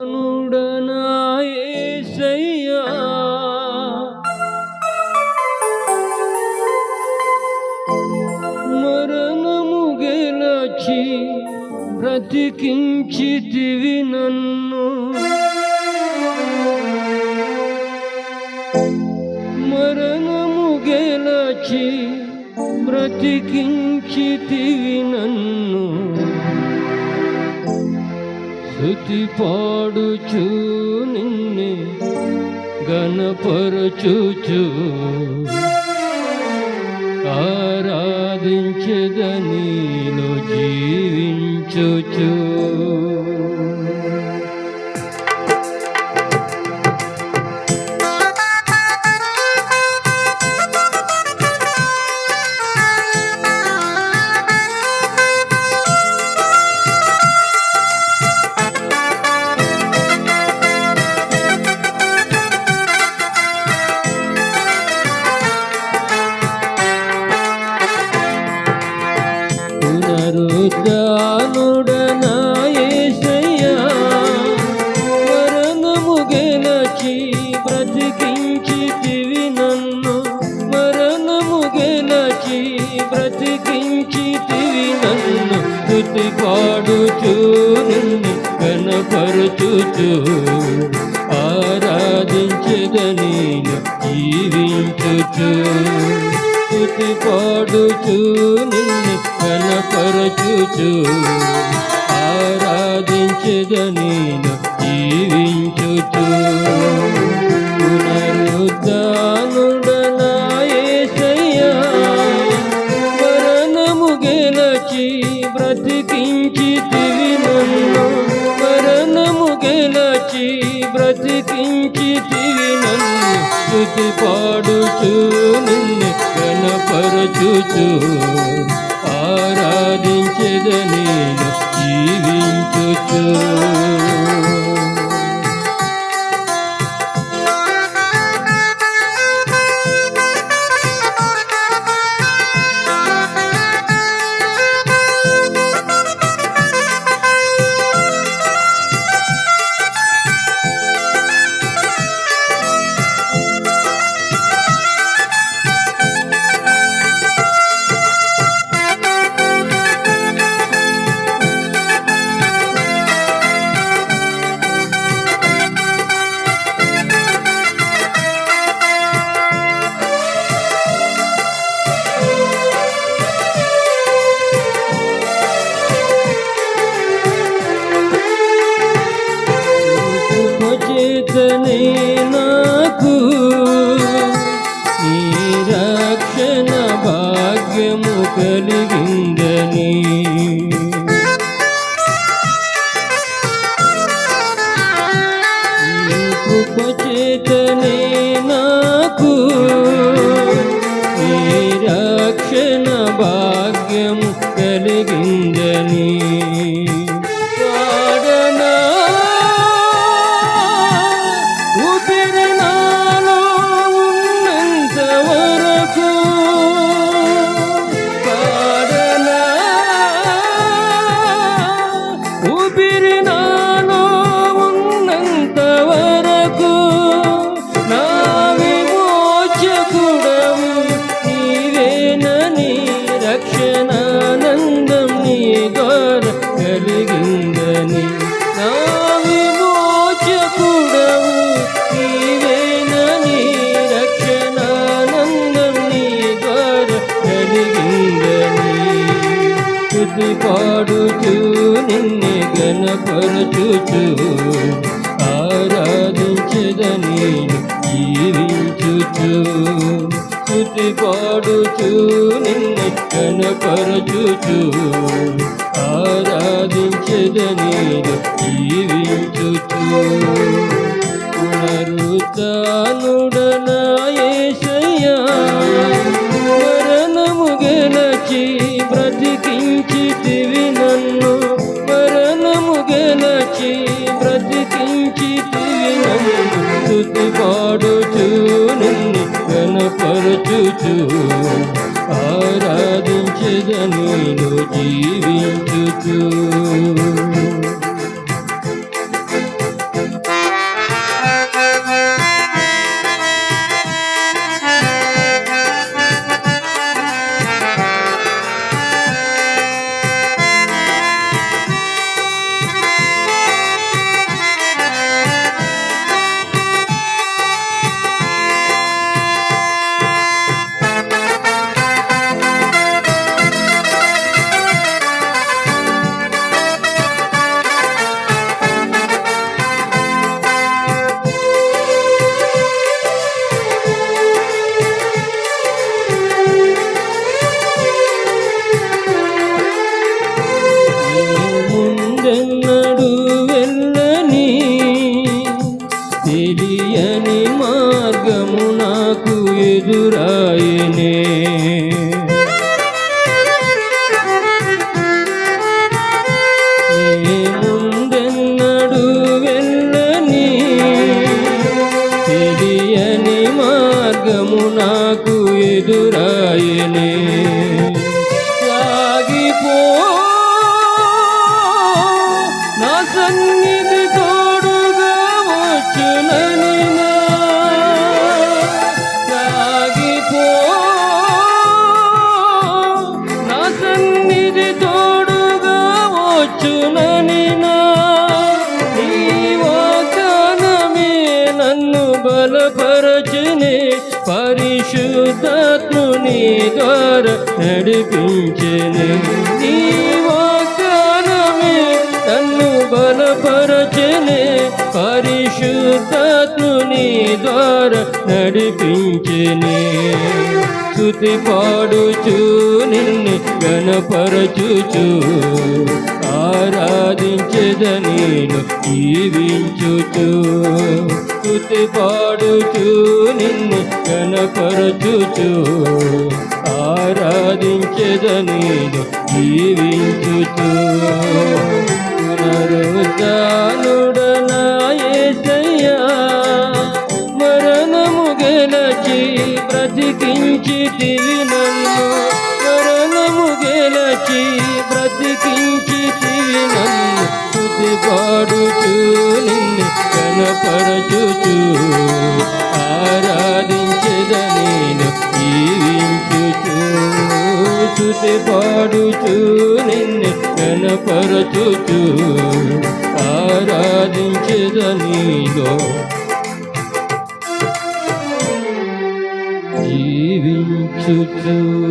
నుడనాయసయ్యా మరణము గెలచి బ్రతికించితివి నన్ను. మరణము గెలచి బ్రతికించితివి నన్ను. స్థుతి పాడుచు నిన్నే గణపరచుచు ఆరాధించదనిలో జీవించుచు. పాడుచు నిన్ను కనపరచుచు ఆరాధించదని జీవించుచు. స్థుతి పాడుచు నిన్ను కనపరచుచు ఆరాధించదని జీవించుచు. పునరుద్ధానుడనాయసయ్యా గెలచి బ్రతికించితివి నన్ను. స్థుతి పాడుచు నిన్ను కనపరచుచు ఆరాధించదని జీవించుచు. ఉపచేతనే నాకు. నీ రక్షణ భాగ్యము కలిగిందని. నీ గణపరచుచు ఆరాధించదని జీవించుచు. స్థుతి పాడుచు నిన్నే గణపరచుచు ఆరాధించదని గెలచి బ్రతికించితివి నన్ను స్థుతి పాడుచు నిన్ను కనపరచుచు ఆరాధించదను జీవించుచు. ఎదురాయనే. నీ ముందెన్నడు వెళ్ళని తెలియని మార్గము నాకు ఎదురాయనే. సాగిపో నా సన్నిధి ద్వారా నడిపించను. నీ వాగ్దానమే నన్ను బలపరచనే. పరిశుద్ధాత్ముని ద్వారా నడిపించనే. స్థుతి పాడుచు నిన్ను గణపరచుచు. ఆరాధించదనీను జీవించుచు. స్థుతి పాడుచు నిన్ను గణపరచుచు. ఆరాధించదనీను జీవించుచు. పునరుద్ధ పాడుతూ నిన్ను కనపరచుచూ. ఆరాధించదనేను జీవించుచూ. స్థుతి పాడుతూ నిన్ను కనపరచుచూ. ఆరాధించదనేను జీవించుచూ.